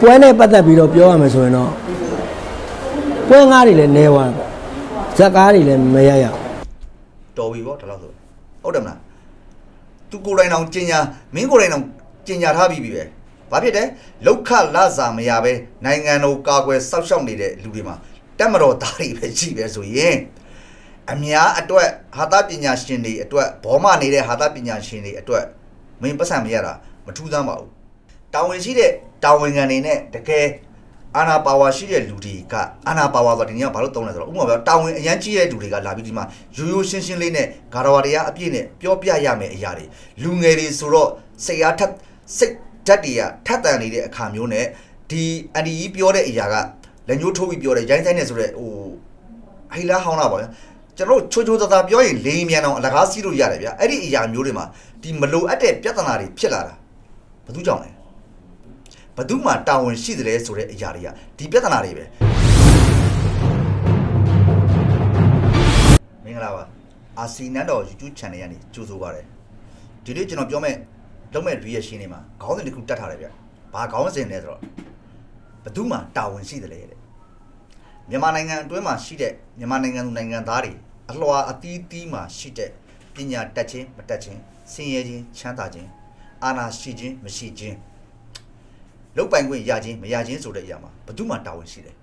ပွဲနဲ့ပတ်သက်ပြီးတော့ပြောရမယ်ဆိုရင်တော့ပွဲငားတွေလည်းနေသွားတယ်ဇက်ကားတွေလည်းမရရဘူးတော်ပြီပေါ့ဒါလို့ဆိုဟုတ်တယ်မလားသူကိုယ်တိုင်အောင်ကျင်ညာမင်းကိုယ်တိုင်အောင်ကျင်ညာထားပြီးပြီပဲဘာဖြစ်တယ်လောက်ခလစာမရပဲနိုင်ငံတော်ကာကွယ်စောက်ရှောက်နေတဲ့လူတွေမှာတက်မတော်သားတွေပဲရှိပဲဆိုရင်အများအတွက်ဟာတာပညာရှင်တွေအတွက်ဘောမနေတဲ့ဟာတာပညာရှင်တွေအတွက်မင်းပတ်စံမရတာမထူးဆန်းပါဘူး တာဝန်ရှိတဲ့တာဝန်ခံတွေနဲ့တကယ်အာနာပါဝါရှိတဲ့လူတွေကအာနာပါဝါဆိုတော့ဒီနေ့ကဘာလို့သုံးလဲဆိုတော့ဥပမာပြောတာဝန်အရန်ကြီးတဲ့လူတွေကလာပြီးဒီမှာရိုးရိုးရှင်းရှင်းလေးနဲ့ဂါရဝါတရားအပြည့်နဲ့ပြောပြရမယ်အရာတွေလူငယ်တွေဆိုတော့စိတ်အားထက်စိတ်ဓာတ်တွေကထက်တန်နေတဲ့အခါမျိုးနဲ့ဒီအန်ဒီကြီးပြောတဲ့အရာကလက်ညှိုးထိုးပြီးပြောတဲ့ရိုင်းဆိုင်နေဆိုတဲ့ဟိုဟိလားဟောင်းတာပါဗျာကျွန်တော်တို့ချိုးချိုးသားသားပြောရင်လိန်မြန်အောင်အလကားစီးလို့ရတယ်ဗျာအဲ့ဒီအရာမျိုးတွေမှာဒီမလိုအပ်တဲ့ပြဿနာတွေဖြစ်လာတာဘာလို့ကြောင့်လဲဘယ် သူမှတာဝန်ရှိတယ်လဲဆိုတဲ့အရာတွေကဒီပြဿနာတွေပဲမင်္ဂလာပါအာစီနန်တော် YouTube channel ကနေကြိုဆိုပါရစေဒီနေ့ကျွန်တော်ပြောမဲ့လုံးမဲ့ reaction တွေမှာခေါင်းစဉ်တစ်ခုတတ်ထားတယ်ဗျဘာခေါင်းစဉ်လဲဆိုတော့ဘယ်သူမှတာဝန်ရှိတယ်လေတဲ့မြန်မာနိုင်ငံအတွင်းမှာရှိတဲ့မြန်မာနိုင်ငံသူနိုင်ငံသားတွေအလွှာအသီးသီးမှာရှိတဲ့ပညာတတ်ခြင်းမတတ်ခြင်းစင်ရဲခြင်းချမ်းသာခြင်းအာဏာရှိခြင်းမရှိခြင်း လုတ်ပိုင်ခွင့်ရခြင်းမရခြင်းဆိုတဲ့အရာမှာဘယ်သူမှတာဝန်ရှိတယ်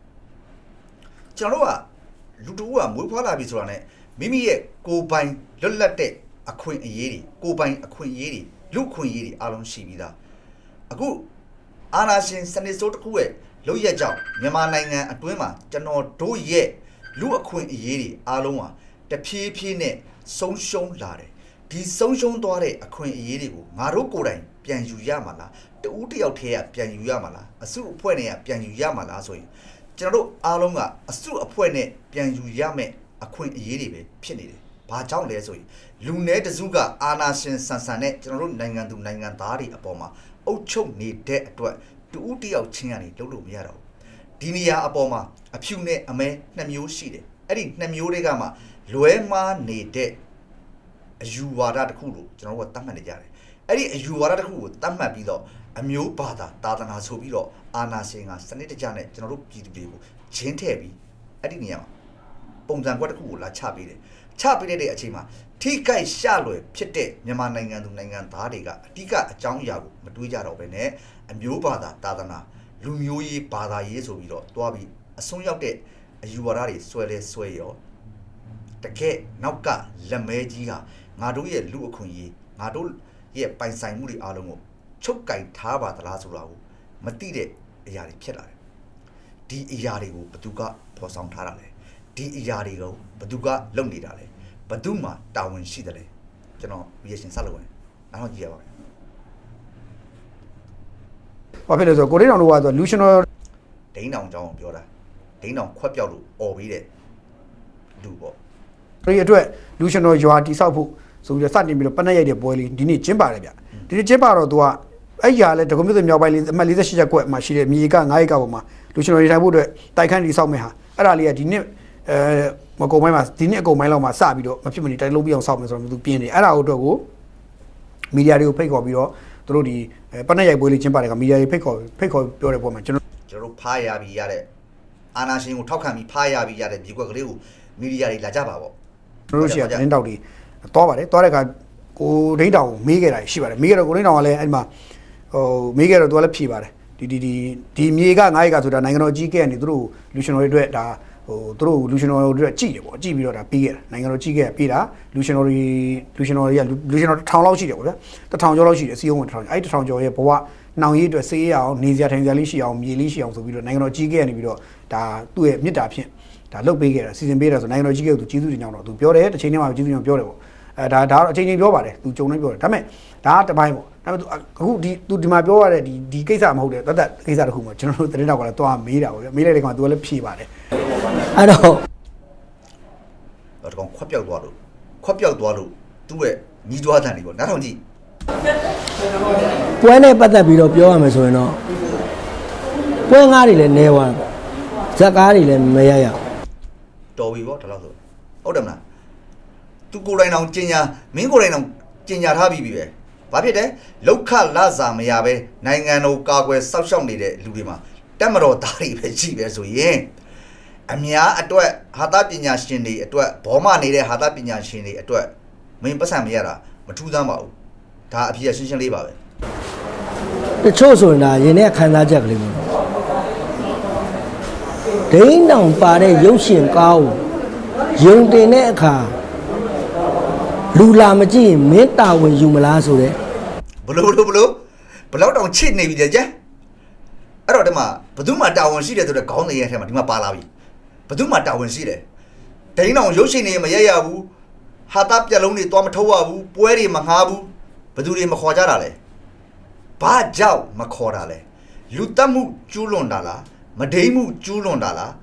ကျွန်တော်တို့ကလူတူကမွေးဖွားလာပြီဆိုတာ ਨੇ မိမိရဲ့ကိုယ်ပိုင်လွတ်လပ်တဲ့အခွင့်အရေးတွေကိုယ်ပိုင်အခွင့်အရေးတွေလူအခွင့်အရေးတွေအားလုံးရှိပြီးသားအခုအာနာရှင်စနစ်စိုးတစ်ခုရဲ့လောက်ရက်ကြောင့်မြန်မာနိုင်ငံအတွင်းမှာကျွန်တော်တို့ရဲ့လူအခွင့်အရေးတွေအားလုံးဟာတဖြည်းဖြည်းနဲ့ဆုံးရှုံးလာတယ်ဒီဆုံးရှုံးသွားတဲ့အခွင့်အရေးတွေကိုငါတို့ကိုယ်တိုင်ပြန်ယူရမှာလား တူးတစ်ယောက်တည်းကပြန်ယူရမှာလားအစုအဖွဲ့နဲ့ကပြန်ယူရမှာလားဆိုရင်ကျွန်တော်တို့အားလုံးကအစုအဖွဲ့နဲ့ပြန်ယူရမယ့်အခွင့်အရေးတွေပဲဖြစ်နေတယ်။ဘာကြောင့်လဲဆိုရင်လူ내တစုကအာနာရှင်ဆန်ဆန်နဲ့ကျွန်တော်တို့နိုင်ငံသူနိုင်ငံသားတွေအပေါ်မှာအုပ်ချုပ်နေတဲ့အတွက်တူးတစ်ယောက်ချင်းကနေလုပ်လို့မရတော့ဘူး။ဒီနေရာအပေါ်မှာအဖြူနဲ့အမဲနှစ်မျိုးရှိတယ်အဲ့ဒီနှစ်မျိုးတွေကမှလွဲမှားနေတဲ့အယူဝါဒတစ်ခုလို့ကျွန်တော်တို့ကသတ်မှတ်နေကြတယ်အဲ့ဒီအယူဝါဒတစ်ခုကိုသတ်မှတ်ပြီးတော့ အမျိုးဘာသာသာသနာဆိုပြီးတော့အာနာရှင်ကစနစ်တကျနဲ့ကျွန်တော်တို့ပြည်သူတွေကိုဂျင်းထည့်ပြီးအဲ့ဒီနေရာမှာပုံစံကွက်တစ်ခုကိုလာချပေးတယ်ချပေးတဲ့အချိန်မှာထိကိုက်ရှလွယ်ဖြစ်တဲ့မြန်မာနိုင်ငံသူနိုင်ငံသားတွေကအဓိကအကြောင်းအရာကိုမတွေးကြတော့ဘဲနဲ့အမျိုးဘာသာသာသနာလူမျိုးရေးဘာသာရေးဆိုပြီးတော့တွားပြီးအဆုံးရောက်တဲ့အယူဝါဒတွေဆွဲလဲဆွဲရောတကယ်နောက်ကလက်မဲကြီးဟာငါတို့ရဲ့လူအခွင့်အရေးငါတို့ရဲ့ပိုင်ဆိုင်မှုတွေအားလုံးကို ချုပ်ကင်ထားပါသလားဆိုတာကိုမသိတဲ့အရာတွေဖြစ်လာတယ်ဒီအရာတွေကိုဘသူကဖော်ဆောင်ထားတာလဲဒီအရာတွေကိုဘသူကလုပ်နေတာလဲဘသူမှတာဝန်ရှိတယ်လဲကျွန်တော် reaction ဆက်လုပ်ဝင်နောက်တော့ကြည့်ရပါမယ်ဘာဖြစ်လဲဆိုတော့ကိုရိတောင်တို့ကဆိုလူရှင်တော်ဒိန်းတောင်အကြောင်းကိုပြောတာဒိန်းတောင်ခွက်ပြောက်လို့អော်ပြီးတဲ့လူပေါ့တွေအတွက်လူရှင်တော်ရွာတိဆောက်ဖို့ဆိုပြီးတော့စတင်ပြီးတော့ပနက်ရိုက်တဲ့ပွဲလေးဒီနေ့ကျင်းပါတယ်ဗျဒီနေ့ကျင်းပါတော့သူက အဲ့ရလဲတကွမျိုးစမြောက်ပိုင်းလေးအမှတ်48ချက်ကွက်မှာရှိတဲ့မြေက9ရက်ကွက်ပေါ်မှာလူရှင်တော်နေထိုင်ဖို့အတွက်တိုက်ခန်းတိဆောက်မယ်ဟာအဲ့ဒါလေးကဒီနေ့အဲမကုံပိုင်းမှာဒီနေ့အကုံပိုင်းလောက်မှာစပြီးတော့မဖြစ်မနေတိုက်လုံးပြအောင်ဆောက်မယ်ဆိုတော့သူပြင်းနေအဲ့ဒါအတွက်ကိုမီဒီယာတွေကိုဖိတ်ခေါ်ပြီးတော့သူတို့ဒီပနက်ရိုက်ပွဲလေးကျင်းပါတယ်ကမီဒီယာတွေဖိတ်ခေါ်ဖိတ်ခေါ်ပြောတဲ့ပုံမှာကျွန်တော်ကျွန်တော်တို့ဖားရပြီးရတဲ့အာနာရှင်ကိုထောက်ခံပြီးဖားရပြီးရတဲ့ဒီကွက်ကလေးကိုမီဒီယာတွေလာကြပါပေါ့ကျွန်တော်တို့ရှိရတင်းတောက်တွေသွားပါတယ်သွားတဲ့အခါကိုဒိန်းတောင်ကိုမေးခဲ့တာရှိပါတယ်မေးခဲ့တော့ကိုဒိန်းတောင်ကလည်းအဲ့ဒီမှာ ဟိုမေးခဲ့တော့သူကလည်းဖြေပါတယ်ဒီဒီဒီဒီမြေက9ရက်ကဆိုတာနိုင်ငံတော်အကြီးအကဲကနေသူတို့လူရှင်တော်တွေအတွက်ဒါဟိုသူတို့လူရှင်တော်တွေအတွက်ကြည့်တယ်ပေါ့ကြည့်ပြီးတော့ဒါပြီးခဲ့တာနိုင်ငံတော်ကြီးကပေးတာလူရှင်တော်တွေလူရှင်တော်တွေကလူရှင်တော်တစ်ထောင်လောက်ရှိတယ်ပေါ့ဗျာတစ်ထောင်ကျော်လောက်ရှိတယ်စီယုံဝင်တစ်ထောင်အဲ့တစ်ထောင်ကျော်ရဲ့ဘဝနှောင်ရည်အတွက်စေးရအောင်နေစရာထိုင်စရာလေးရှိအောင်မြေလေးရှိအောင်ဆိုပြီးတော့နိုင်ငံတော်ကြီးကဲကနေပြီးတော့ဒါသူ့ရဲ့မြစ်တာဖြင့်ဒါလုတ်ပေးခဲ့တာစီစဉ်ပေးတာဆိုနိုင်ငံတော်ကြီးကဲကသူကျေးဇူးတင်ကြောင်းတော့သူပြောတယ်တစ်ချိန်တည်းမှာကျေးဇူးတင်ပြောတယ်ပေါ့အဲဒါဒါတော့အချိန်ချင်းပြောပါတယ်သူကြုံနေပြောတယ်ဒါပေမဲ့ဒါကတစ်ပိုင်းပေါ့ ဒါပေမဲ့အခုဒီ तू ဒီမှာပြောရတဲ့ဒီဒီကိစ္စမဟုတ်တယ်တသက်ကိစ္စတစ်ခုမှာကျွန်တော်တို့သတင်းတော့ကလည်းသွားမေးတာပေါ့ဗျာမေးလိုက်တဲ့ကောင်က तू လည်းဖြေပါတယ်အဲ့တော့တကောင်ခွက်ပြောက်သွားလို့ခွက်ပြောက်သွားလို့သူ့ရဲ့ညီးတွားတန်တွေပေါ့နားထောင်ကြည့်ပွဲနဲ့ပတ်သက်ပြီးတော့ပြောရမယ်ဆိုရင်တော့ပွဲငားတွေလည်းနေဝါဇက်ကားတွေလည်းမရရတော်ပြီပေါ့ဒါလို့ဆိုဟုတ်တယ်မလားသူကိုယ်တိုင်အောင်ကျင်ညာမင်းကိုယ်တိုင်အောင်ကျင်ညာထားပြီးပြီပဲ ဘာဖြစ်တယ်လောက်ခလစာမရပဲနိုင်ငံတော်ကာကွယ်စောက်ရှောက်နေတဲ့လူတွေမှာတက်မတော်သားတွေပဲရှိပဲဆိုရင်အများအတွက်ဟာတာပညာရှင်တွေအတွက်ဘောမနေတဲ့ဟာတာပညာရှင်တွေအတွက်မင်းပတ်စံမရတာမထူးဆန်းပါဘူးဒါအဖြစ်ရှင်းရှင်းလေးပါပဲတချို့ဆိုရင်ဒါရင်ထဲခံစားချက်ကလေးပေါ့နော်ဒိန်းတောင်ပါတဲ့ရုပ်ရှင်ကားကိုယုံတင်တဲ့အခါ လူလာမကြည့်ရင်မင်းတာဝန်ယူမလားဆိုတဲ့ဘလို့ဘလို့ဘလို့ဘလောက်တောင်ချစ်နေပြီကြကြအဲ့တော့ဒီမှာဘသူမှတာဝန်ရှိတယ်ဆိုတော့ခေါင်းစဉ်ရဲ့အထက်မှာဒီမှာပါလာပြီဘသူမှတာဝန်ရှိတယ်ဒိန်းအောင်ရုပ်ရှင်တွေမရရဘူးဟာတာပြက်လုံးတွေသွားမထုတ်ရဘူးပွဲတွေမငှားဘူးဘသူတွေမခေါ်ကြတာလဲဘာကြောက်မခေါ်တာလဲလူတက်မှုကျူးလွန်တာလားမဒိမ့်မှုကျူးလွန်တာလား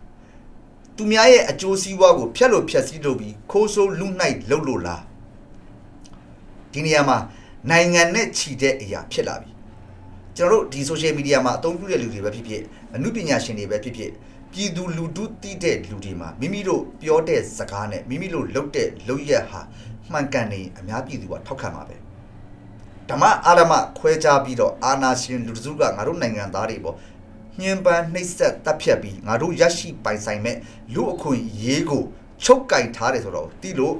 သူများရဲ့အကျိုးစီးပွားကိုဖျက်လို့ဖျက်ဆီးလုပ်ပြီးခိုးဆိုးလူနှိုက်လုပ်လို့လား ဒီနေရာမှာနိုင်ငံနဲ့ချီတဲ့အရာဖြစ်လာပြီကျွန်တော်တို့ဒီ social media မှာအသုံးပြုတဲ့လူတွေပဲဖြစ်ဖြစ်အမှုပညာရှင်တွေပဲဖြစ်ဖြစ်ပြည်သူလူထုတည်တဲ့လူတွေမှာမိမိတို့ပြောတဲ့စကားနဲ့မိမိတို့လုပ်တဲ့လုပ်ရက်ဟာမှန်ကန်နေအများပြည်သူကထောက်ခံပါပဲဓမ္မအာရမခွဲခြားပြီးတော့အာနာရှင်လူတစုကငါတို့နိုင်ငံသားတွေပေါ့ညှဉ်းပန်းနှိပ်စက်တပ်ဖြတ်ပြီးငါတို့ရရှိပိုင်ဆိုင်မဲ့လူအခွင့်အရေးကိုချုပ်ကင်ထားတယ်ဆိုတော့တီလို့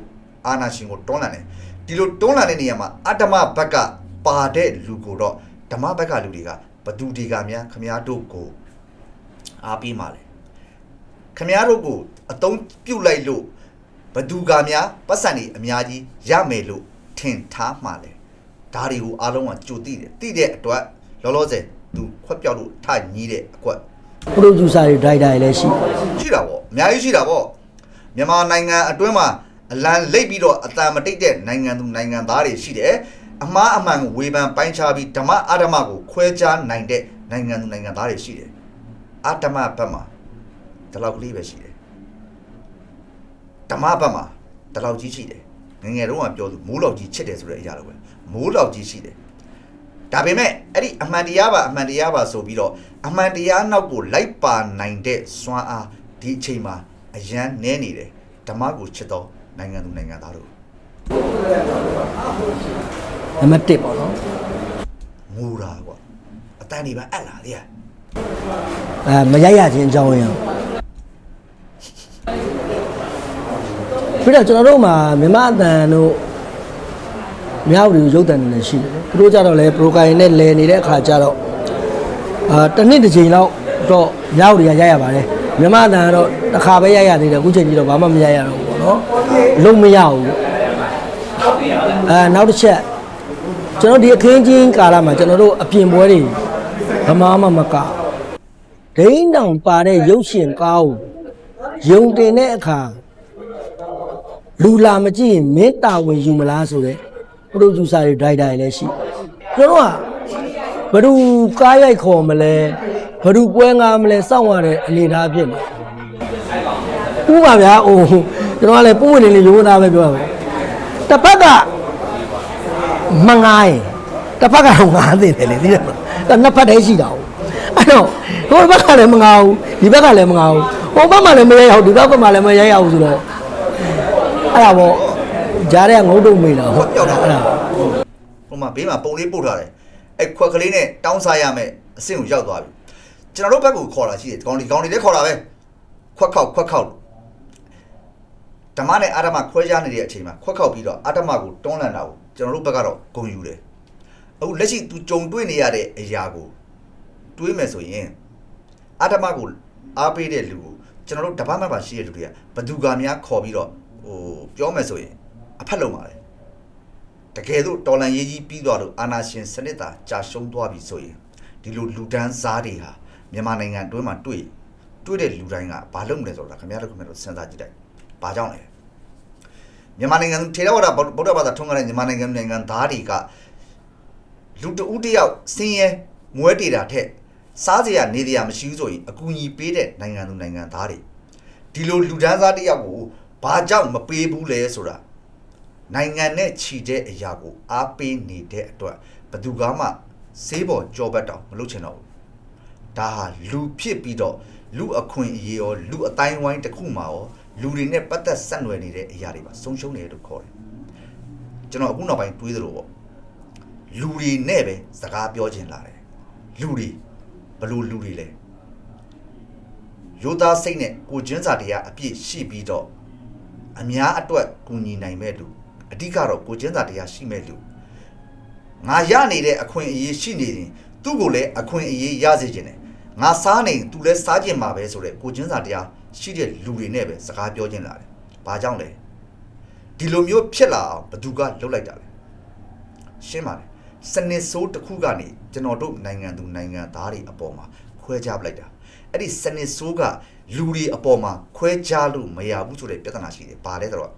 အာနာရှင်ကိုတွန်းလှန်တယ် ဒီလိုတွန်းလှန်တဲ့နေရာမှာအတ္တမဘက်ကပါတဲ့လူကိုတော့ဓမ္မဘက်ကလူတွေကဘသူတွေကများခမည်းတော်ကိုအားပေးပါလေခမည်းတော်ကိုအတုံးပြုတ်လိုက်လို့ဘသူကများပတ်စံနေအများကြီးရမယ်လို့ထင်ထားမှလေဒါတွေကိုအားလုံးကကြိုသိတယ်သိတဲ့အတွက်လောလောဆယ်သူခွက်ပြောက်လို့ထညီးတဲ့အကွက်ပရိုဂျူဆာတွေဒရိုက်တာတွေလည်းရှိရှိတာပေါ့အများကြီးရှိတာပေါ့မြန်မာနိုင်ငံအတွင်းမှာ အလံလိတ်ပြီးတော့အတန်မတိတ်တဲ့နိုင်ငံသူနိုင်ငံသားတွေရှိတယ်အမားအမှန်ကိုဝေဖန်ပိုင်းခြားပြီးဓမ္မအဓမ္မကိုခွဲခြားနိုင်တဲ့နိုင်ငံသူနိုင်ငံသားတွေရှိတယ်အဓမ္မဘက်မှာဒီလောက်ကလေးပဲရှိတယ်ဓမ္မဘက်မှာဒီလောက်ကြီးရှိတယ်ငယ်ငယ်တုန်းကပြောသူမိုးလောက်ကြီးချစ်တယ်ဆိုတဲ့အရာလိုပဲမိုးလောက်ကြီးရှိတယ်ဒါပေမဲ့အဲ့ဒီအမှန်တရားပါအမှန်တရားပါဆိုပြီးတော့အမှန်တရားနောက်ကိုလိုက်ပါနိုင်တဲ့စွမ်းအားဒီအချိန်မှာအရန်နဲနေတယ်ဓမ္မကိုချစ်တော့ နိုင်ငံသူနိုင်ငံသားတို့နံပါတ်1ပေါ့နော်ငိုတာကွာအတန်တွေပဲအပ်လာတဲ့အဲမရိုက်ရခြင်းအကြောင်းရင်းပြီးတော့ကျွန်တော်တို့မှာမြမအတန်တို့မြောက်တွေရုပ်တန်တွေလည်းရှိတယ်သူတို့ကြတော့လေပရိုကိုင်နဲ့လဲနေတဲ့အခါကျတော့အာတစ်နှစ်တစ်ချိန်လောက်တော့မြောက်တွေကရိုက်ရပါတယ်မြမအတန်ကတော့တစ်ခါပဲရိုက်ရသေးတယ်အခုချိန်ကြီးတော့ဘာမှမရိုက်ရတော့ဘူးပေါ့ နော်လုံးမရဘူးအဲနောက်တစ်ချက်ကျွန်တော်ဒီအခင်းချင်းကာလမှာကျွန်တော်တို့အပြင်ပွဲတွေဗမာမှမကဒိန်းတောင်ပါတဲ့ရုပ်ရှင်ကားကိုယုံတင်တဲ့အခါလူလာမကြည့်ရင်မင်းတာဝန်ယူမလားဆိုတဲ့ပရိုဂျူဆာတွေဒရိုက်တာတွေလည်းရှိကျွန်တော်ကဘယ်သူကားရိုက်ခေါ်မလဲဘယ်သူပွဲငါမလဲစောင့်ရတဲ့အနေအထားဖြစ်နေဥပါဗျာအိုး ကျွန်တော်ကလည်းပုံဝင်နေလေရိုးသားပဲပြောပါမယ်တစ်ဖက်ကမငားရင်တစ်ဖက်ကတော့ငားနေတယ်လေသိတယ်မလားအဲ့နှစ်ဖက်တည်းရှိတာအဲ့တော့ဟိုဘက်ကလည်းမငါဘူးဒီဘက်ကလည်းမငါဘူးဟိုဘက်မှလည်းမရဲရဘူးဒီဘက်မှလည်းမရဲရဘူးဆိုတော့အဲ့ဒါပေါ့ကြားတဲ့ငုံတုံမေးတာဟုတ်အဲ့ဒါဟိုမှာဘေးမှာပုံလေးပို့ထားတယ်အဲ့ခွက်ကလေးနဲ့တောင်းစားရမယ်အဆင့်ကိုရောက်သွားပြီကျွန်တော်တို့ဘက်ကိုခေါ်တာရှိတယ်ကောင်းဒီကောင်းဒီလည်းခေါ်တာပဲခွက်ခောက်ခွက်ခောက် ဓမ္မနဲ့အာဓမ္မခွဲခြားနေတဲ့အချိန်မှာခွက်ခောက်ပြီးတော့အာဓမ္မကိုတွန်းလှန်တာကိုကျွန်တော်တို့ဘက်ကတော့ဂုံယူတယ်အခုလက်ရှိသူကြုံတွေ့နေရတဲ့အရာကိုတွေးမယ်ဆိုရင်အာဓမ္မကိုအားပေးတဲ့လူကိုကျွန်တော်တို့တပတ်မှတ်ပါရှိတဲ့လူတွေကဘသူကများခေါ်ပြီးတော့ဟိုပြောမယ်ဆိုရင်အဖက်လုံးပါလေတကယ်လို့တော်လန်ရေးကြီးပြီးသွားလို့အာနာရှင်စနစ်သာကြာရှုံးသွားပြီဆိုရင်ဒီလိုလူဒန်းစားတွေဟာမြန်မာနိုင်ငံအတွင်းမှာတွေ့တွေ့တဲ့လူတိုင်းကဘာလုပ်မလဲဆိုတော့ခင်ဗျားတို့ခင်ဗျားတို့စဉ်းစားကြည့်လိုက် ဘာကြောင့်လဲမြန်မာနိုင်ငံထေရဝါဒဗုဒ္ဓဘာသာထုံးကားတဲ့မြန်မာနိုင်ငံနိုင်ငံသားတွေကလူတဦးတယောက်ဆင်းရဲမွဲတေတာထက်စားစရာနေစရာမရှိဘူးဆိုရင်အကူအညီပေးတဲ့နိုင်ငံသူနိုင်ငံသားတွေဒီလိုလူဒန်းစားတယောက်ကိုဘာကြောင့်မပေးဘူးလဲဆိုတာနိုင်ငံနဲ့ခြိတဲ့အရာကိုအားပေးနေတဲ့အတွက်ဘယ်သူကမှစေးပေါ်ကြောပတ်တောင်မလုပ်ချင်တော့ဘူးဒါဟာလူဖြစ်ပြီးတော့လူအခွင့်အရေးရောလူအတိုင်းဝိုင်းတစ်ခုမှာရော လူတွေနဲ့ပတ်သက်ဆက်နွယ်နေတဲ့အရာတွေပါဆုံးရှုံးနေတယ်လို့ခေါ်တယ်ကျွန်တော်အခုနောက်ပိုင်းတွေးသလိုပေါ့လူတွေနဲ့ပဲစကားပြောခြင်းလာတယ်လူတွေဘလို့လူတွေလဲယောသားစိတ်နဲ့ကိုကျင်းစာတရားအပြည့်ရှိပြီးတော့အများအတွက်ကူညီနိုင်မဲ့လူအဓိကတော့ကိုကျင်းစာတရားရှိမဲ့လူငါရနေတဲ့အခွင့်အရေးရှိနေရင်သူ့ကိုလည်းအခွင့်အရေးရစေခြင်းနဲ့ငါစားနေသူလည်းစားခြင်းမှာပဲဆိုတဲ့ကိုကျင်းစာတရား ရှိတဲ့လူတွေနဲ့ပဲစကားပြောခြင်းလာတယ်။ဘာကြောင့်လဲဒီလိုမျိုးဖြစ်လာအောင်ဘသူကလှုပ်လိုက်တာလဲရှင်းပါတယ်စနစ်ဆိုးတစ်ခုကနေကျွန်တော်တို့နိုင်ငံသူနိုင်ငံသားတွေအပေါ်မှာခွဲခြားပလိုက်တာအဲ့ဒီစနစ်ဆိုးကလူတွေအပေါ်မှာခွဲခြားလို့မရဘူးဆိုတဲ့ပြဿနာရှိတယ်။ဘာလဲဆိုတော့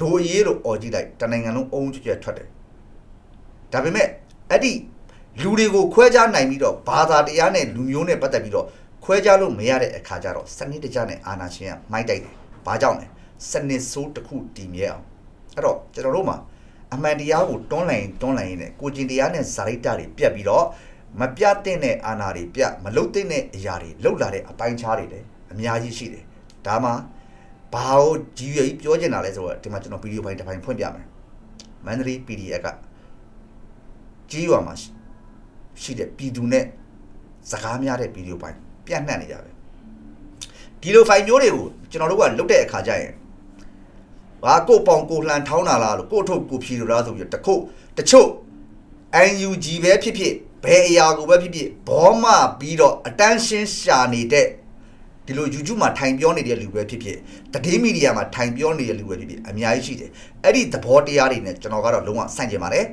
ဒိုအရေးလို့អော်ကြည့်လိုက်တနိုင်ငံလုံးအုံကြွကြွထွက်တယ်။ဒါပေမဲ့အဲ့ဒီလူတွေကိုခွဲခြားနိုင်ပြီးတော့ဘာသာတရားနဲ့လူမျိုးနဲ့ပတ်သက်ပြီးတော့ ခွဲခြားလို့မရတဲ့အခါကျတော့စနစ်တကျနဲ့အာဏာရှင်ကမိုက်တိုက်တယ်။ဘာကြောင့်လဲစနစ်ဆိုးတစ်ခုတည်မြဲအောင်အဲ့တော့ကျွန်တော်တို့မှာအမှန်တရားကိုတွန်းလှန်ရင်တွန်းလှန်ရင်လည်းကိုကျင်တရားနဲ့ဇာတိတတွေပြတ်ပြီးတော့မပြတ်တဲ့အာဏာတွေပြတ်မလုတ်တဲ့အရာတွေလုတ်လာတဲ့အပိုင်းခြားတွေလည်းအများကြီးရှိတယ်။ဒါမှဘာကိုကြီးရွယ်ကြီးပြောချင်တာလဲဆိုတော့ဒီမှာကျွန်တော်ဗီဒီယိုဖိုင်တစ်ပိုင်းဖွင့်ပြမယ်။မန္တလေး PDF ကကြီးရွာမှာရှိရှိတဲ့ပြည်သူနဲ့စကားများတဲ့ဗီဒီယိုဖိုင် ပြန့်နှံ့နေကြပဲ။ဒီလိုဖိုင်မျိုးတွေကိုကျွန်တော်တို့ကလုတ်တဲ့အခါကျရင်ဟာကိုပေါင်ကိုလှန်ထောင်းတာလားလို့ကိုထုတ်ကိုဖြီလို့လားဆိုပြီးတော့တခုတ်တချို့ UNG ပဲဖြစ်ဖြစ်ဘယ်အရာကိုပဲဖြစ်ဖြစ်ဘောမပြီးတော့အတန်းရှင်းရှာနေတဲ့ဒီလို YouTube မှာထိုင်ပြောနေတဲ့လူပဲဖြစ်ဖြစ်တတိမီဒီယာမှာထိုင်ပြောနေတဲ့လူပဲဖြစ်ဖြစ်အများကြီးရှိတယ်အဲ့ဒီသဘောတရားတွေနဲ့ကျွန်တော်ကတော့လုံးဝဆန့်ကျင်ပါတယ်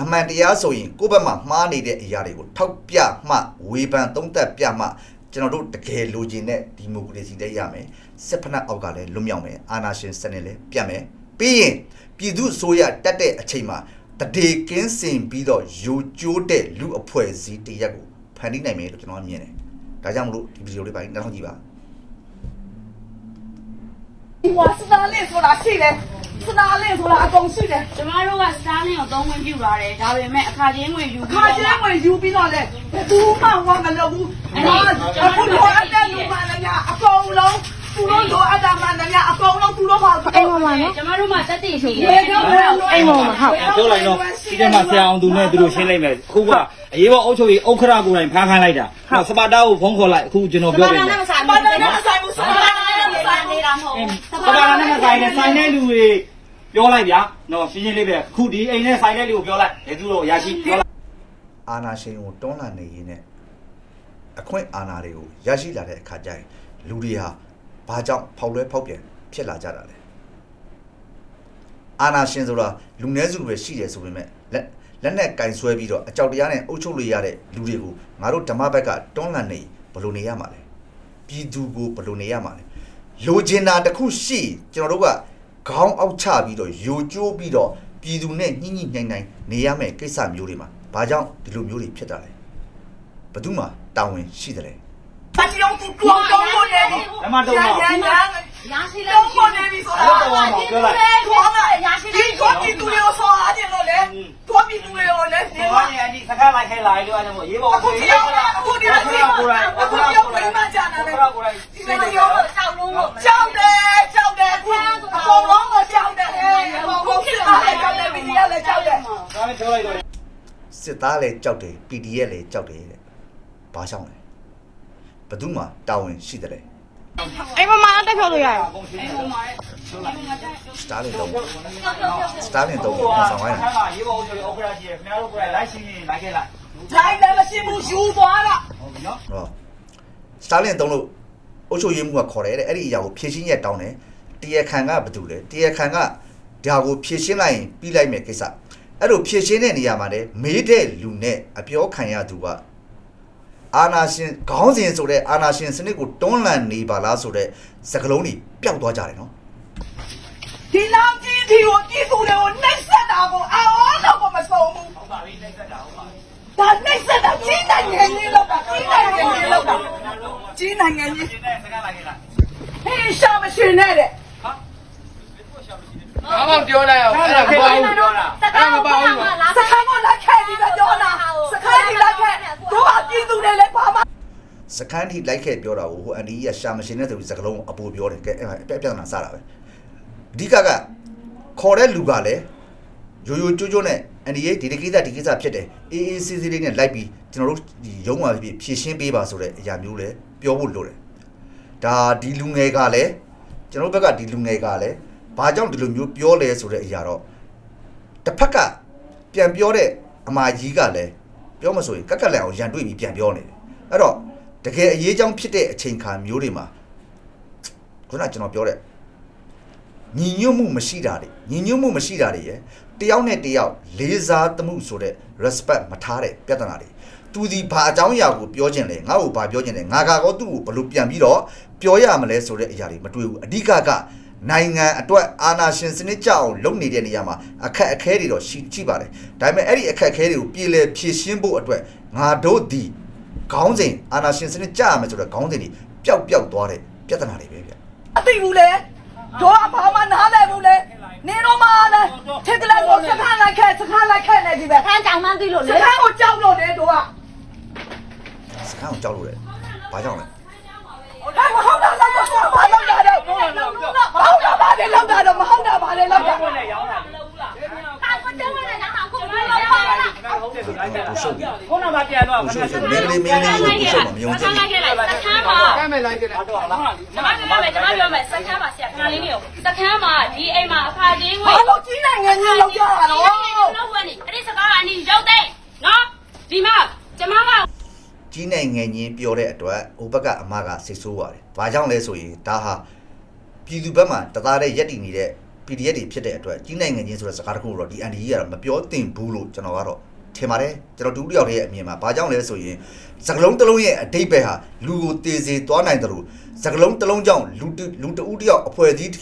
အမှန်တရားဆိုရင်ကိုယ့်ဘက်မှာမှားနေတဲ့အရာတွေကိုထောက်ပြမှဝေဖန်သုံးသပ်ပြမှ ကျွန်တော်တို့တကယ်လိုချင်တဲ့ဒီမိုကရေစီတဲ့ရမယ်စစ်ဖက်နှက်အောက်ကလည်းလွတ်မြောက်မယ်အာဏာရှင်စနစ်လည်းပြတ်မယ်ပြီးရင်ပြည်သူဆိုရတက်တဲ့အချိန်မှာတတေကင်းစင်ပြီးတော့ယူကျိုးတဲ့လူအဖွဲ့အစည်းတရက်ကိုဖန်တီးနိုင်မယ်လို့ကျွန်တော်မြင်တယ်။ဒါကြောင့်မလို့ဒီဗီဒီယိုလေးပိုင်းနောက်ထောင်ကြည့်ပါ ဟိုစတာလင်းဆိုတာရှိတယ်စတာလင်းဆိုတာအကုန်ရှိတယ်ကျမတို့ကစတားလင်းကိုသုံးခွင့်ပြုပါတယ်ဒါပေမဲ့အခါချင်းငွေယူခါပြီးကျဲတော့ဝင်ယူပြီးတော့လေဘယ်သူမှဟောမလုပ်ဘူးအခုလိုအပ်တဲ့လူမှလည်းအကုန်လုံးသူတို့လိုအပ်တာမှလည်းအကုန်လုံးသူတို့ပါအိမ်မမှာနော်ကျမတို့မှတက်တည်ရှိတယ်အိမ်မမှာဟုတ်ပြောလိုက်တော့ဒီထဲမှာဆရာအောင်သူနဲ့သူတို့ရှင်းလိုက်မယ်အခုကအရေးပေါ်အုပ်ချုပ်ရေးဥက္ခရာကိုယ်တိုင်ဖမ်းခိုင်းလိုက်တာစပါတာကိုဖုန်းခေါ်လိုက်အခုကျွန်တော်ပြောပြမယ် မတော်နဲ့ဆိုင်ဘူးဆိုတာ ဆိုင်နေတာမဟုတ်ဘူးစပါတာနဲ့မဆိုင်နဲ့ဆိုင်တဲ့လူတွေပြောလိုက်ဗျာနော်ရှင်းရှင်းလေးပဲအခုဒီအိမ်နဲ့ဆိုင်တဲ့လူကိုပြောလိုက်လေသူတို့ရရှိပြောလိုက်အာဏာရှင်ကိုတွန်းလှန်နေရင်းနဲ့အခွင့်အာဏာတွေကိုရရှိလာတဲ့အခါကျရင်လူတွေဟာဘာကြောင့်ဖောက်လွဲဖောက်ပြန်ဖြစ်လာကြတာလဲအာဏာရှင်ဆိုတာလူနည်းစုပဲရှိတယ်ဆိုပေမဲ့လက်လက်နဲ့ကင်ဆွဲပြီးတော့အကြောက်တရားနဲ့အုပ်ချုပ်လို့ရတဲ့လူတွေကိုငါတို့ဓမ္မဘက်ကတွန်းလှန်နေဘယ်လိုနေရမှာလဲပြည်သူကိုဘယ်လိုနေရမှာလဲ လိုချင်တာတစ်ခုရှိကျွန်တော်တို့ကခေါင်းအောက်ချပြီးတော့ယိုကျိုးပြီးတော့ပြည်သူနဲ့ညှိညှိနှိုင်းနှိုင်းနေရမယ့်ကိစ္စမျိုးတွေမှာဘာကြောင့်ဒီလိုမျိုးတွေဖြစ်တာလဲဘယ်သူမှတာဝန်ရှိတယ်လဲဘာကြောင့်သူကောင်းတော့နေဒီမတော်ပါ ရရှိလဲတော့ပေါ်နေပြီဆိုတာတော့ကရရှိလဲဒီတော့ပြည်သူတွေကိုဆော်အားတယ်လို့လေတော့ပြည်သူတွေကိုလည်းနေပါနေအဒီစကားလိုက်ခဲလာလို့အဲ့မို့ရေးပေါ်ကိုရေးပေါ်ကိုဒီလိုရေးပေါ်ကိုဒီလိုပြန်မကြနာလေဒီလိုရောတောက်လုံးကိုကြောက်တယ်ကြောက်တယ်ကိုအကုန်လုံးကိုကြောက်တယ်ကိုဖြစ်လာတယ်ကြောက်တယ်ပြည်ရလည်းကြောက်တယ်ဒါနဲ့ပြောလိုက်တော့စစ်သားလည်းကြောက်တယ် PDF လည်းကြောက်တယ်တဲ့ဘာကြောင့်လဲဘယ်သူမှတာဝန်ရှိတယ် အိမ်မမတက်ဖြောလို့ရတယ်အကုန်ရှင်းတယ်ပြောလိုက်စတာလင်တော့စတာလင်တော့ပြန်ဆောင်လိုက်တာအဲ့မှာရေးပေါ်အုပ်ချုပ်ရေးဥက္ခရာကြီးခင်ဗျားတို့ကိုယ်တိုင်လိုက်ရှင်းရင်လိုက်ခဲ့လိုက်လိုက်တယ်မရှိဘူးယူသွားတာဟုတ်ပြီနော်ဟောစတာလင်တုံးလို့အုပ်ချုပ်ရေးမှုကခေါ်တယ်တဲ့အဲ့ဒီအရာကိုဖြည့်ရှင်းရက်တောင်းတယ်တရားခံကဘာတူလဲတရားခံကဒါကိုဖြည့်ရှင်းလိုက်ရင်ပြီးလိုက်မယ်ကိစ္စအဲ့လိုဖြည့်ရှင်းတဲ့နေရာမှာလေမေးတဲ့လူနဲ့အပြောခံရသူက အာနာရှင်ခေါင်းစဉ်ဆိုတဲ့အာနာရှင်စနစ်ကိုတွန်းလှန်နေပါလားဆိုတဲ့စကလုံးကြီးပျောက်သွားကြတယ်နော်ဒီလောက်ကြီးဒီကိုပြည်သူတွေကိုနှိပ်စက်တာကိုအော်တော့မဆုံးဘူးဟုတ်ပါပြီလက်ဆက်တာဟုတ်ပါပြီဒါနှိပ်စက်တာကြီးနိုင်ငံကြီးလောက်တာကြီးနိုင်ငံကြီးလောက်တာကြီးနိုင်ငံကြီးရှင်းတဲ့စကားလိုက်ခဲ့လိုက်ဟေးရှာမရှင်နဲ့တဲ့ ဘာမှပြောလိုက်အောင်အဲ့ဒါမပေါ့ဘူးပြောတာအဲ့ဒါမပေါ့ဘူးစခန်းကလိုက်ခဲ့ပြီးတော့ပြောတာစခန်းကြီးလိုက်ခဲ့တို့ကပြည်သူတွေလည်းပါမစကန်းထိလိုက်ခဲ့ပြောတာကိုဟိုအန်ဒီကြီးကရှာမရှင်တဲ့သူစကလုံးအပူပြောတယ်ကဲအဲ့ဒါပြပြဿနာစတာပဲအဓိကကခေါ်တဲ့လူကလည်းရိုးရိုးကျိုးကျိုးနဲ့အန်ဒီရဲ့ဒီဒီကိစ္စဒီကိစ္စဖြစ်တယ်အေးအေးဆေးဆေးလေးနဲ့လိုက်ပြီးကျွန်တော်တို့ဒီရုံးမှာဖြစ်ဖြည့်ရှင်းပေးပါဆိုတဲ့အရာမျိုးလည်းပြောဖို့လိုတယ်ဒါဒီလူငယ်ကလည်းကျွန်တော်တို့ဘက်ကဒီလူငယ်ကလည်း ဘာကြောင့်ဒီလိုမျိုးပြောလဲဆိုတဲ့အရာတော့တစ်ဖက်ကပြန်ပြောတဲ့အမာကြီးကလည်းပြောမဆိုရင်ကက်ကက်လန်အောင်ရန်တွေ့ပြီးပြန်ပြောနေတယ်အဲ့တော့တကယ်အရေးကြောင်းဖြစ်တဲ့အချိန်ခါမျိုးတွေမှာခုနကကျွန်တော်ပြောတဲ့ညီညွတ်မှုမရှိတာတွေညီညွတ်မှုမရှိတာတွေရယ်တယောက်နဲ့တယောက်လေးစားသမှုဆိုတဲ့ respect မထားတဲ့ပြဿနာတွေသူဒီဘာအကြောင်းအရာကိုပြောခြင်းလဲငါ့ကိုဘာပြောခြင်းလဲငါကောသူ့ကိုဘယ်လိုပြန်ပြီးတော့ပြောရမလဲဆိုတဲ့အရာတွေမတွေ့ဘူးအဓိကက နိုင်ငံအတွက်အာဏာရှင်စနစ်ကြအောင်လုပ်နေတဲ့နေရာမှာအခက်အခဲတွေတော့ရှိရှိပါတယ်ဒါပေမဲ့အဲ့ဒီအခက်အခဲတွေကိုပြည်လဲဖြည့်ရှင်းဖို့အတွက်ငါတို့ဒီခေါင်းစဉ်အာဏာရှင်စနစ်ကြရမယ်ဆိုတဲ့ခေါင်းစဉ်တွေပျောက်ပျောက်သွားတဲ့ပြဿနာတွေပဲဗျအသိဘူးလေတို့အဖော်မနားလဲဘူးလေနေတော့မှလဲထက်ကလေးကိုစခန်းလိုက်ခဲ့စခန်းလိုက်ခဲ့နေပြီပဲခန်းကြောင်မှန်းသိလို့စလေခန်းကိုကြောက်လို့လေတို့ကစကားကိုကြောက်လို့လေဘာကြောင့်လဲဟာ မဟုတ်တာတော့ဘာလို့လဲတော့မဟုတ်တာဘာလဲလောက်တာတော့မဟုတ်တာဘာလဲလောက်တာဝင်နေရောင်းတာဟာကိုတဲဝင်နေတာဟာကိုဘာလို့ပါလားကိုရှုပ်ပြီခုနကပြန်တော့ကိုရှုပ်ဆိုမင်းကလေးမင်းလေးကိုကိုရှုပ်မှာမယုံကြည်ခဘူးန်းလိုက်စခန်းမှာကမ်းမဲ့လိုက်တယ်ဟုတ်လားကျမပြောမယ်ကျမပြောမယ်စခန်းမှာဆရာခဏလေးနေကိုစခန်းမှာဒီအိမ်မှာအခါချင်းဝေးဘာလို့ကြီးနိုင်ငံကြီးလောက်ကြတာတော့လောက်ဝင်နေအဲ့ဒီစကားကအနီးရောက်တဲ့နော်ဒီမှာကျမက ကြီးနိုင်ငံချင်းပြောတဲ့အတွက်ဟိုဘက်ကအမကစိတ်ဆိုးပါတယ်။ဘာကြောင့်လဲဆိုရင်ဒါဟာပြည်သူဘက်မှာတသားတဲ့ရက်တည်နေတဲ့ PDF တွေဖြစ်တဲ့အတွက်ကြီးနိုင်ငံချင်းဆိုတဲ့စကားတစ်ခုကိုတော့ဒီ NDE ကတော့မပြောသင့်ဘူးလို့ကျွန်တော်ကတော့ထင်ပါတယ်ကျွန်တော်ဒုတိယရဲ့အမြင်မှာဘာကြောင့်လဲဆိုရင်စကလုံးတစ်လုံးရဲ့အတိတ်ပဲဟာလူကိုတေစေသွားနိုင်တယ်လို့စကလုံးတစ်လုံးကြောင့်လူတလူတဦးတယောက်အဖွဲ့အစည်း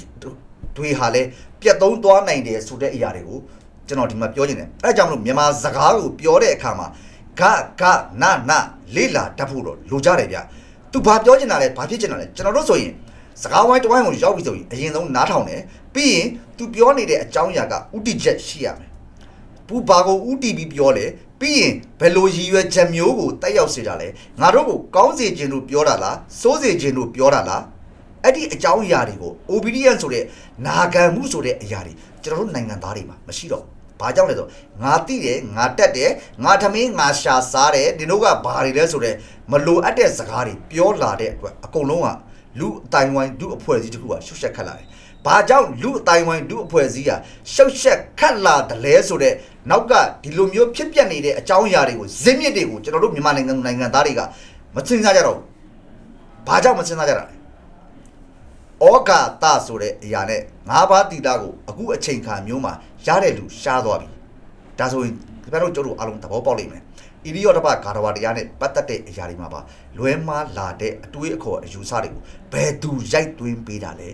တွေဟာလည်းပြတ်သုံးသွားနိုင်တယ်ဆိုတဲ့အရာတွေကိုကျွန်တော်ဒီမှာပြောချင်တယ်အဲဒါကြောင့်မလို့မြန်မာစကားကိုပြောတဲ့အခါမှာ ဂဂနနလေးလာတတ်ဖို့တော့လိုကြတယ်ဗျ။ तू ဘာပြောချင်တာလဲဘာဖြစ်ချင်တာလဲကျွန်တော်တို့ဆိုရင်စကားဝိုင်းတစ်ဝိုင်းကိုရောက်ပြီဆိုရင်အရင်ဆုံးနားထောင်တယ်ပြီးရင် तू ပြောနေတဲ့အကြောင်းအရာကဥတီချက်ရှိရမယ်။ဘူးဘာကိုဥတီပြီးပြောလဲပြီးရင်ဘယ်လိုရည်ရွယ်ချက်မျိုးကိုတက်ရောက်စေတာလဲငါတို့ကိုကောင်းစေခြင်းလို့ပြောတာလားစိုးစေခြင်းလို့ပြောတာလားအဲ့ဒီအကြောင်းအရာတွေကို obedience ဆိုတဲ့နာခံမှုဆိုတဲ့အရာတွေကျွန်တော်တို့နိုင်ငံသားတွေမှာမရှိတော့ဘူး ဘာကြောင့်လဲဆိုတော့ငါတိတယ်ငါတက်တယ်ငါထမင်းငါရှာစားတယ်ဒီတို့ကဘာတွေလဲဆိုတော့မလိုအပ်တဲ့စကားတွေပြောလာတဲ့အတွက်အကုန်လုံးကလူအတိုင်းဝိုင်းလူအဖွဲ့အစည်းတစ်ခုကရှုပ်ရှက်ခတ်လာတယ်။ဘာကြောင့်လူအတိုင်းဝိုင်းလူအဖွဲ့အစည်းကရှုပ်ရှက်ခတ်လာတယ်လဲဆိုတော့နောက်ကဒီလိုမျိုးဖြစ်ပျက်နေတဲ့အကြောင်းအရာတွေကိုဇင်းမြစ်တွေကိုကျွန်တော်တို့မြန်မာနိုင်ငံနိုင်ငံသားတွေကမသိစားကြတော့ဘူး။ဘာကြောင့်မသိစားကြတာလဲ။ ဩကာသဆိုတဲ့အရာနဲ့ငါးပါးတီတာကိုအခုအချိန်ခါမျိုးမှာရတဲ့လူရှားသွားပြီ။ဒါဆိုရင်ခင်ဗျားတို့ကျတို့အားလုံးသဘောပေါက်လိမ့်မယ်။ဣရိယောတပဂါရဝတရားနဲ့ပတ်သက်တဲ့အရာတွေမှာပါလွဲမှားလာတဲ့အတွေးအခေါ်အယူဆတွေကိုဘယ်သူရိုက်သွင်းပေးတာလဲ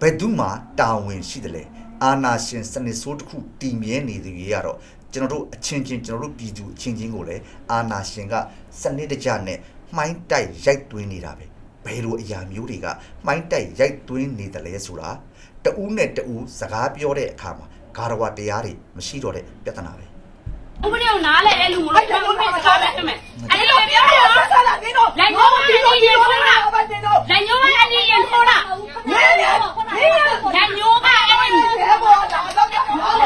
ဘယ်သူမှတာဝန်ရှိတယ်လဲအာနာရှင်စနစ်ဆိုးတစ်ခုတည်မြဲနေသူတွေကတော့ကျွန်တော်တို့အချင်းချင်းကျွန်တော်တို့ပြည်သူအချင်းချင်းကိုလည်းအာနာရှင်ကစနစ်တကျနဲ့မှိုင်းတိုက်ရိုက်သွင်းနေတာပဲ ဘယ်လိုအရာမျိုးတွေကမှိုင်းတိုက်ရိုက်သွင်းနေတယ်လဲဆိုတာတဦးနဲ့တဦးစကားပြောတဲ့အခါမှာဂါရဝတရားတွေမရှိတော့တဲ့ပြဿနာပဲဥပဒေကိုနားလဲတဲ့လူမျိုးတို့ပြောမယ်စကားပဲဖြစ်မယ်အဲ့ဒီလိုပြောပြောရရတော့ဆက်လာနေတော့လက်ညှိုးမအနီးရင်ထိုးတာဘာနေတော့လက်ညှိုးမအနီးရင်ထိုးတာမင်းရမင်းရလက်ညှိုးမအနီးဘယ်ပေါ်လာတော့ပြောပြော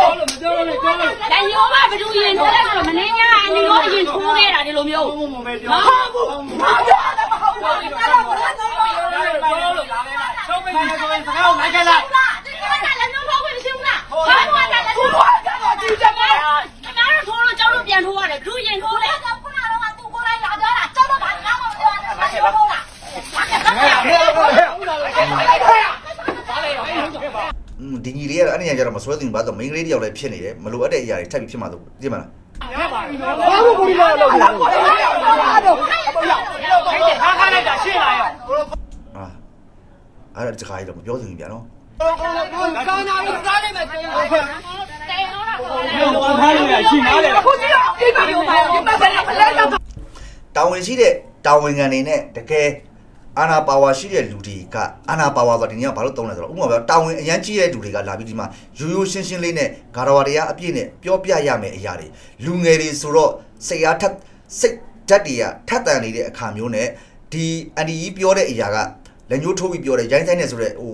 လို့မပြောလို့ပြောလို့လက်ညှိုးမဘယ်သူရင်ထိုးလဲဆိုတော့မနေညာအနီးရောအရင်ထိုးခဲ့တာဒီလိုမျိုးဘုံဘုံပဲပြောဟာဘူးဘာပြောလဲမဟုတ်ဘူးအဲ့ဒါဘာလဲ ပြောလို့လာလဲချုပ်မိနေဆိုရင်စကားကိုလိုက်ခဲ့လိုက် ဒီကနေ့လက်ညှိုးဖောက်ခွင့်မရှိဘူးလားဘာမှမလက်ညှိုး ဘူးဘာကတော့ကြည့်ကြပါ ခင်ဗျားတို့ထိုးလို့ကျောင်းတို့ပြန်ထိုးရတယ်ဘလူးရင်ထိုးတယ်ခုနကတော့သူ့ကိုယ်လိုက်လာကြတာကျောင်းတို့ကငါ့ကိုပြောတယ်ဘာလို့လို့လား อืมဒီညီလေး ကတော့အဲ့ဒီညာကျတော့မစွဲသိဘူးဘာလို့မိန်းကလေးတယောက်လည်းဖြစ်နေတယ်မလိုအပ်တဲ့အရာတွေထပ်ပြီးဖြစ်မှာလို့သိမလားဘာလို့ကိုကြီးလာလို့လဲခါခါလိုက်တာရှင်းလာရောอ่าအဲ့ဒါတခါကြီးတော့မပြောသိဘူးဗျာနော်ကာနာလို့စားလိုက်မယ်ရှင်ဟုတ်ကဲ့တဲတော့တာခေါ်တယ်ဒီတော့ထားလို့ရရှင်းလာတယ်ခုကြည့်တော့ဒီမှာပြောပါဦးဒီမှာလည်းမလဲတော့တာဝန်ရှိတဲ့တာဝန်ခံတွေနဲ့တကယ် အာနာပါဝါရှိတဲ့လူတွေကအာနာပါဝါဆိုတော့ဒီနေ့ကဘာလို့သုံးလဲဆိုတော့ဥပမာပြောတာဝန်အရန်ကြီးတဲ့လူတွေကလာပြီးဒီမှာရိုးရိုးရှင်းရှင်းလေးနဲ့ဂါရဝတရားအပြည့်နဲ့ပြောပြရမယ်အရာတွေလူငယ်တွေဆိုတော့စိတ်အားထက်စိတ်ဓာတ်တွေကထက်တန်နေတဲ့အခါမျိုးနဲ့ဒီအန်ဒီကြီးပြောတဲ့အရာကလက်ညှိုးထိုးပြီးပြောတယ်ရိုင်းဆိုင်နေဆိုတဲ့ဟို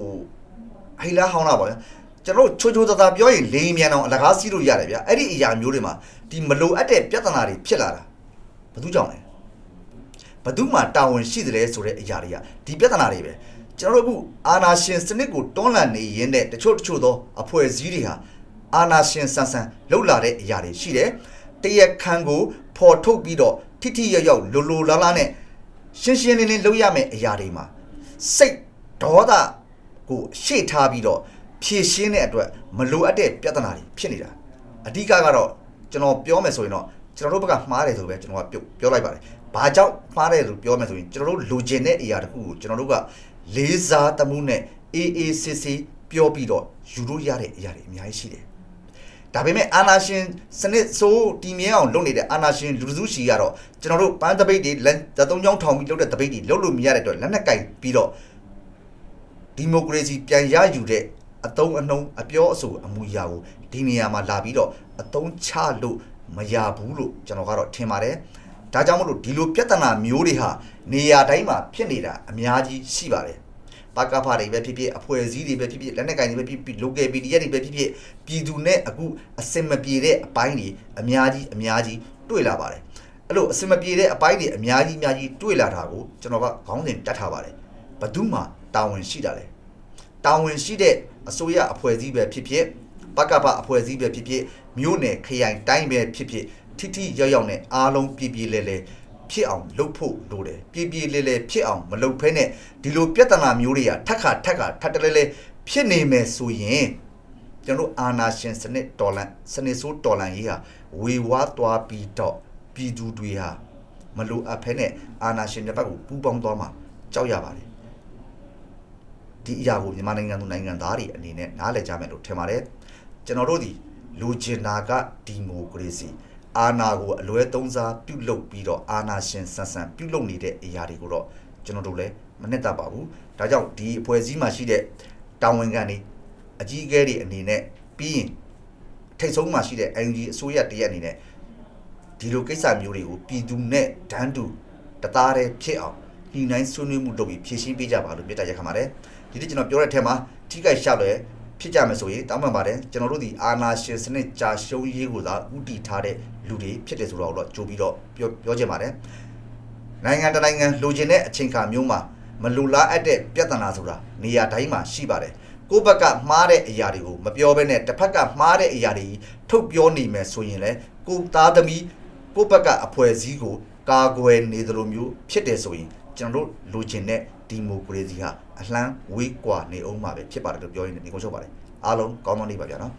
ဟိလာဟောင်းတာပေါ့ဗျာကျွန်တော်တို့ချိုးချိုးသားသားပြောရင်လိန်မြန်အောင်အလကားစီးလို့ရတယ်ဗျအဲ့ဒီအရာမျိုးတွေမှာဒီမလိုအပ်တဲ့ပြဿနာတွေဖြစ်လာတာဘယ်သူကြောင့်လဲ ဘယ်သူမှတာဝန်ရှိတယ်လဲဆိုတဲ့အရာတွေကဒီပြဿနာတွေပဲကျွန်တော်တို့အခုအာနာရှင်စနစ်ကိုတွန်းလှန်နေရင်းတဲ့တချို့တချို့သောအဖွဲ့အစည်းတွေဟာအာနာရှင်ဆန်ဆန်လှုပ်လာတဲ့အရာတွေရှိတယ်တရက်ခံကိုဖော်ထုတ်ပြီးတော့ထိထိရောက်ရောက်လိုလိုလားလားနဲ့ရှင်းရှင်းလင်းလင်းလုပ်ရမယ့်အရာတွေမှာစိတ်ဒေါသကိုရှေ့ထားပြီးတော့ဖြည့်ရှင်းတဲ့အတွက်မလိုအပ်တဲ့ပြဿနာတွေဖြစ်နေတာအဓိကကတော့ကျွန်တော်ပြောမယ်ဆိုရင်တော့ကျွန်တော်တို့ဘက်ကမှားတယ်ဆိုပဲကျွန်တော်ကပြောပြောလိုက်ပါတယ်။ ဘာကြောင့်မှားတယ်လို့ပြောမယ်ဆိုရင်ကျွန်တော်တို့လိုချင်တဲ့အရာတစ်ခုကိုကျွန်တော်တို့ကလေးစားတမှုနဲ့အေးအေးဆေးဆေးပြောပြီးတော့ယူလို့ရတဲ့အရာတွေအများကြီးရှိတယ်။ဒါပေမဲ့အာနာရှင်စနစ်ဆိုးတီမြဲအောင်လုပ်နေတဲ့အာနာရှင်လူစုရှိကတော့ကျွန်တော်တို့ပန်းတပိတ်တွေလက်သုံးချောင်းထောင်ပြီးလုပ်တဲ့တပိတ်တွေလုပ်လို့မရတဲ့အတွက်လက်နက်ကင်ပြီးတော့ဒီမိုကရေစီပြန်ရယူတဲ့အတုံးအနှုံးအပြောအဆိုအမူအရာကိုဒီနေရာမှာလာပြီးတော့အတုံးချလို့မရဘူးလို့ကျွန်တော်ကတော့ထင်ပါတယ်။ ဒါကြောင့်မလို့ဒီလိုပြဿနာမျိုးတွေဟာနေရာတိုင်းမှာဖြစ်နေတာအများကြီးရှိပါတယ်။ပါကဖာတွေပဲဖြစ်ဖြစ်အဖွဲ့အစည်းတွေပဲဖြစ်ဖြစ်လက်နက်ကင်တွေပဲဖြစ်ဖြစ် local PDF တွေပဲဖြစ်ဖြစ်ပြည်သူနဲ့အခုအစင်မပြေတဲ့အပိုင်းတွေအများကြီးအများကြီးတွေ့လာပါတယ်။အဲ့လိုအစင်မပြေတဲ့အပိုင်းတွေအများကြီးအများကြီးတွေ့လာတာကိုကျွန်တော်ကခေါင်းစဉ်တတ်ထားပါတယ်။ဘယ်သူမှတာဝန်ရှိတာလဲ။တာဝန်ရှိတဲ့အစိုးရအဖွဲ့အစည်းပဲဖြစ်ဖြစ်ပကပအဖွဲ့အစည်းပဲဖြစ်ဖြစ်မြို့နယ်ခရိုင်တိုင်းပဲဖြစ်ဖြစ် ထိထိရောက်ရောက်နဲ့အားလုံးပြည်ပြည်လဲလဲဖြစ်အောင်လုပ်ဖို့လိုတယ်ပြည်ပြည်လဲလဲဖြစ်အောင်မလုပ်ဖဲနဲ့ဒီလိုပြဿနာမျိုးတွေကထက်ခါထက်ခါထပ်တလဲလဲဖြစ်နေမယ်ဆိုရင်ကျွန်တော်တို့အာနာရှင်စနစ်တော်လန်စနစ်ဆိုးတော်လန်ရေးဟာဝေဝါးသွားပြီးတော့ပြည်သူတွေဟာမလိုအပ်ဖဲနဲ့အာနာရှင်တဲ့ဘက်ကိုပူးပေါင်းသွားမှာကြောက်ရပါတယ်ဒီအရာကိုမြန်မာနိုင်ငံသူနိုင်ငံသားတွေအနေနဲ့နားလည်ကြမယ်လို့ထင်ပါတယ်ကျွန်တော်တို့ဒီလူကျင်နာကဒီမိုကရေစီ အာဏာကိုအလွဲသုံးစားပြုတ်လုပြီးတော့အာဏာရှင်ဆန်ဆန်ပြုတ်လုနေတဲ့အရာတွေကိုတော့ကျွန်တော်တို့လည်းမနှစ်သက်ပါဘူးဒါကြောင့်ဒီအဖွဲ့အစည်းမှာရှိတဲ့တာဝန်ခံတွေအကြီးအကဲတွေအနေနဲ့ပြီးရင်ထိတ်ဆုံးမှာရှိတဲ့ NG အစိုးရတရက်အနေနဲ့ဒီလိုကိစ္စမျိုးတွေကိုပြည်သူနဲ့ဒန်းတူတသားတည်းဖြစ်အောင်ညှိနှိုင်းဆွေးနွေးမှုလုပ်ပြီးဖြည့်ရှင်းပေးကြပါလို့မြတ်တာရက်ခါပါတယ်ဒီနေ့ကျွန်တော်ပြောတဲ့အထက်မှာထိခိုက်ရှောက်လဲ ဖြစ်ကြမယ်ဆိုရင်တောင်းပန်ပါတယ်ကျွန်တော်တို့ဒီအာနာရှင်စနစ်ကြာရှုံးရေးကိုသာဥတီထားတဲ့လူတွေဖြစ်တယ်ဆိုတော့တော့ကြိုးပြီးတော့ပြောပြောချင်ပါတယ်နိုင်ငံတစ်နိုင်ငံလိုချင်တဲ့အချိန်ခါမျိုးမှာမလူလားအပ်တဲ့ပြဿနာဆိုတာနေရာတိုင်းမှာရှိပါတယ်ကိုယ့်ဘက်ကမှားတဲ့အရာတွေကိုမပြောဘဲနဲ့တစ်ဖက်ကမှားတဲ့အရာတွေထုတ်ပြောနေမယ်ဆိုရင်လေကိုယ်သားသမီးကိုယ့်ဘက်ကအဖွဲ့အစည်းကိုကာကွယ်နေသလိုမျိုးဖြစ်တယ်ဆိုရင် ကျွန်တော်တို့လိုချင်တဲ့ဒီမိုကရေစီဟာအလှမ်းဝေးကွာနေအောင်မှာပဲဖြစ်ပါတယ်လို့ပြောရင်းနဲ့ဒီကုန်းချုပ်ပါတယ်အားလုံးကောင်းကောင်းနေပါဗျာနော်